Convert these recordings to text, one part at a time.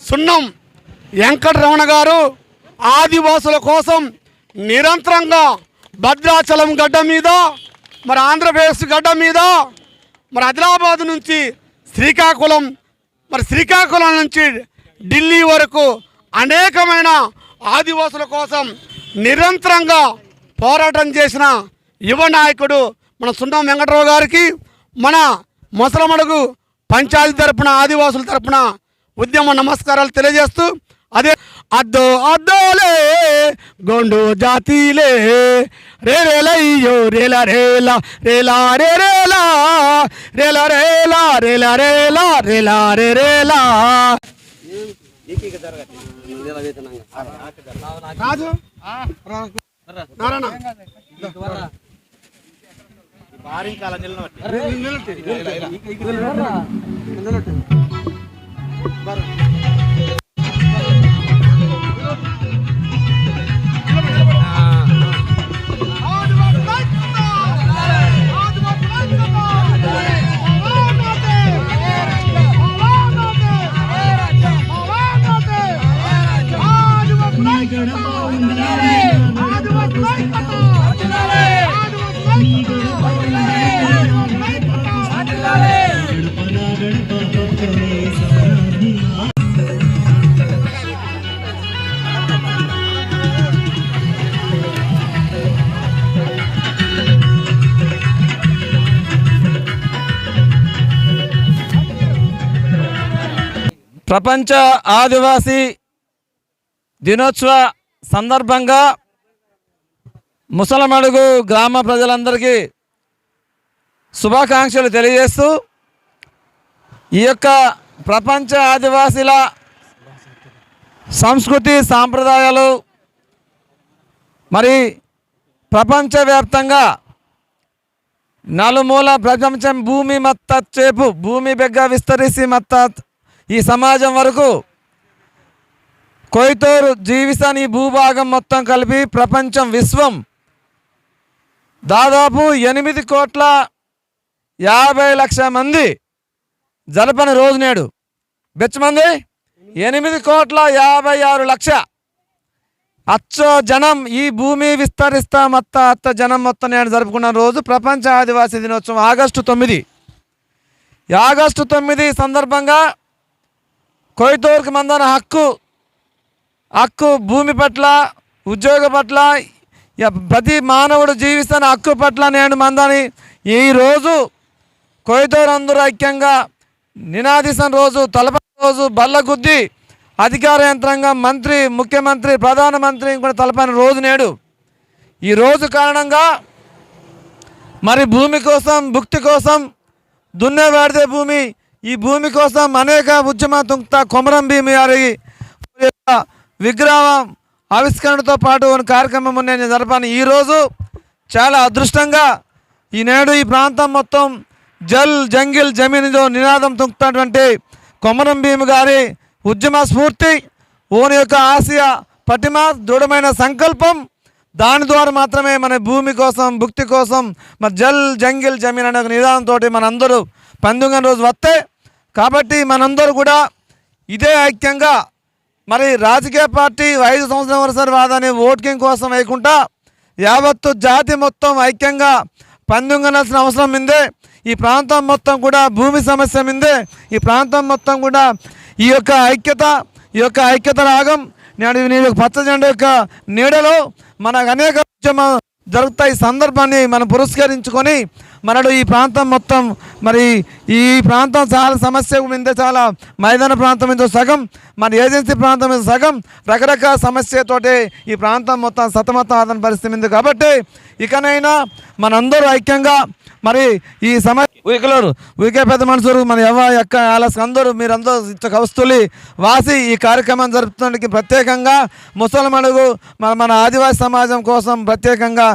సున్నం. వెంకటరమణ గారు ఆదివాసుల కోసం నిరంతరంగా భద్రాచలం గడ్డ మీద మరి ఆంధ్రప్రదేశ్ గడ్డ మీద మరి ఆదిలాబాద్ నుంచి శ్రీకాకుళం మరి శ్రీకాకుళం నుంచి ఢిల్లీ వరకు అనేకమైన ఆదివాసుల కోసం నిరంతరంగా పోరాటం చేసిన యువ నాయకుడు మన సున్నం వెంకటరావు గారికి మన ముసలమడుగు పంచాయతీ తరపున ఆదివాసుల తరపున ఉద్యమ నమస్కారాలు తెలియజేస్తూ అదే అద్దో అద్దోలే గొండు జాతీలే రే రేలయ్యో రేల రేల రేలా రే రేలా రేల రేలా రేల రేలా రేలా రే రేలా రాజు నారాయణ Barra. ప్రపంచ ఆదివాసీ దినోత్సవ సందర్భంగా ముసలమడుగు గ్రామ ప్రజలందరికీ శుభాకాంక్షలు తెలియజేస్తూ ఈ యొక్క ప్రపంచ ఆదివాసీల సంస్కృతి సాంప్రదాయాలు మరి ప్రపంచవ్యాప్తంగా నలుమూల ప్రపంచం భూమి మత్త చేపు భూమి బెగ్గ విస్తరిసి మత్త ఈ సమాజం వరకు కొయ్తూరు జీవిస్తాన్ ఈ భూభాగం మొత్తం కలిపి ప్రపంచం విశ్వం దాదాపు ఎనిమిది కోట్ల యాభై లక్షల మంది జలపని రోజు నేడు. బెచ్చమంది ఎనిమిది కోట్ల యాభై ఆరు లక్ష. అచ్చ జనం ఈ భూమి విస్తరిస్తా మొత్త అత్త జనం మొత్తం నేను జరుపుకున్న రోజు ప్రపంచ ఆదివాసీ దినోత్సవం ఆగస్టు తొమ్మిది. ఆగస్టు తొమ్మిది సందర్భంగా కొయ్తూరుకు మందన హక్కు హక్కు భూమి పట్ల ఉద్యోగ పట్ల ప్రతి మానవుడు జీవిస్తున్న హక్కు పట్ల నేను మందని ఈరోజు కొయ్తూరు అందరూ ఐక్యంగా నినాదిసిన రోజు తలప రోజు బల్లగుద్ది అధికార యంత్రాంగం మంత్రి ముఖ్యమంత్రి ప్రధానమంత్రి కూడా తలపని రోజు నేడు. ఈ రోజు కారణంగా మరి భూమి కోసం భుక్తి కోసం దున్నేవాడితే భూమి ఈ భూమి కోసం అనేక ఉద్యమ తుంక్త కొమరం భీమి గారి యొక్క విగ్రహం ఆవిష్కరణతో పాటు కార్యక్రమం నేను జరపాను ఈరోజు చాలా అదృష్టంగా ఈనాడు ఈ ప్రాంతం మొత్తం జల్ జంగిల్ జమీన్లో నినాదం తుంకుతున్నటువంటి కొమరం భీమి గారి ఉద్యమ స్ఫూర్తి ఓని యొక్క ఆసియా పటిమ దృఢమైన సంకల్పం దాని ద్వారా మాత్రమే మన భూమి కోసం భుక్తి కోసం మన జల్ జంగిల్ జమీన్ అనే ఒక నిదానంతో మనందరూ పంతొమ్మిది రోజు వస్తే కాబట్టి మనందరూ కూడా ఇదే ఐక్యంగా మరి రాజకీయ పార్టీ ఐదు సంవత్సరం వరుసరి వాదాన్ని ఓటింగ్ కోసం వేయకుండా యావత్తు జాతి మొత్తం ఐక్యంగా పందుంగనాల్సిన అవసరం మిందే ఈ ప్రాంతం మొత్తం కూడా భూమి సమస్య మిందే ఈ ప్రాంతం మొత్తం కూడా ఈ యొక్క ఐక్యత ఈ యొక్క ఐక్యత రాగం నేను నేను యొక్క పచ్చ జెండా యొక్క నీడలో మనకు అనేక జరుగుతాయి సందర్భాన్ని మనం పురస్కరించుకొని మనడు ఈ ప్రాంతం మొత్తం మరి ఈ ప్రాంతం చాలా సమస్య మీద చాలా మైదాన ప్రాంతం మీద సగం మన ఏజెన్సీ ప్రాంతం మీద సగం రకరకాల సమస్యతోటే ఈ ప్రాంతం మొత్తం సతమతం ఆదరణ పరిస్థితి ఉంది కాబట్టి ఇకనైనా మనందరూ ఐక్యంగా మరి ఈ సమస్య ఉయికలోరు ఉయికే పెద్ద మనుషులు మన ఎవ యొక్క ఆలస్ అందరూ మీరందరూ కవస్తులి వాసి ఈ కార్యక్రమం జరుపుతున్నందుకు ప్రత్యేకంగా ముసలమడుగు మన మన ఆదివాసీ సమాజం కోసం ప్రత్యేకంగా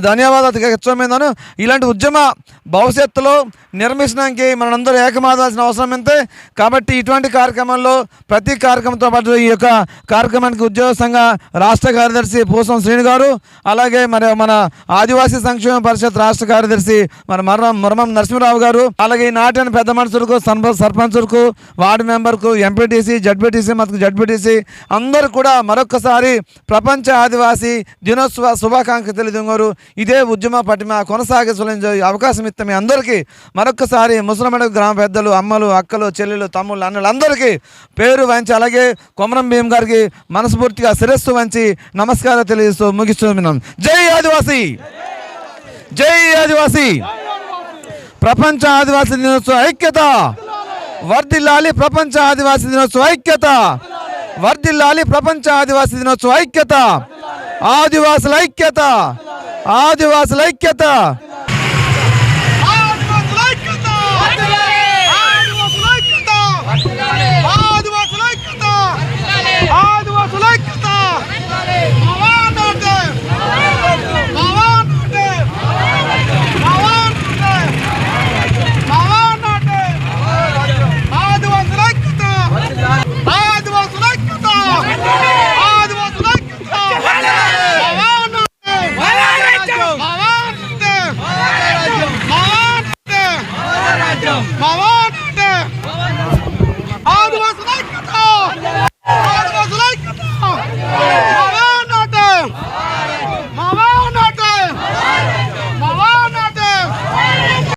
ధన్యవాదాలు ఇలాంటి ఉద్యమ భవిష్యత్తులో నిర నిర్మించడానికి మనందరూ ఏకమాదాల్సిన అవసరం ఎంతే? కాబట్టి ఇటువంటి కార్యక్రమంలో ప్రతి కార్యక్రమంతో పాటు ఈ యొక్క కార్యక్రమానికి ఉద్యోగ సంఘ రాష్ట్ర కార్యదర్శి పూసం శ్రీను గారు అలాగే మరి మన ఆదివాసీ సంక్షేమ పరిషత్ రాష్ట్ర కార్యదర్శి మరి మరం మరమం నరసింహరావు గారు అలాగే ఈనాటిన పెద్ద మనుషులకు సర్పంచులకు వార్డు మెంబర్కు ఎంపీటీసీ జడ్పీటీసీ మనకు జడ్పీటీసీ అందరూ కూడా మరొకసారి ప్రపంచ ఆదివాసీ దినోత్సవ శుభాకాంక్షలు తెలియజేవారు ఇదే ఉద్యమ పటిమ కొనసాగించలేని అవకాశం ఇస్తే మీ అందరికీ మరొక ఒక్కసారి ముసలమెడ గ్రామ పెద్దలు అమ్మలు అక్కలు చెల్లెలు తమ్ముళ్ళు అన్నలు అందరికీ పేరు వంచి అలాగే కొమరం భీమ్ గారికి మనస్ఫూర్తిగా శిరస్సు వంచి నమస్కారం తెలియజేస్తూ ముగిస్తున్నాం. జై ఆదివాసి! జై ఆదివాసి! ప్రపంచ ఆదివాసీ దినోత్సవ ఐక్యత! వర్ధిల్లాలి ప్రపంచ ఆదివాసీ దినోత్సవ ఐక్యత! వర్ధిల్లాలి ప్రపంచ ఆదివాసీ దినోత్సవ ఐక్యత! ఆదివాసుల ఐక్యత! ఆదివాసుల ఐక్యత!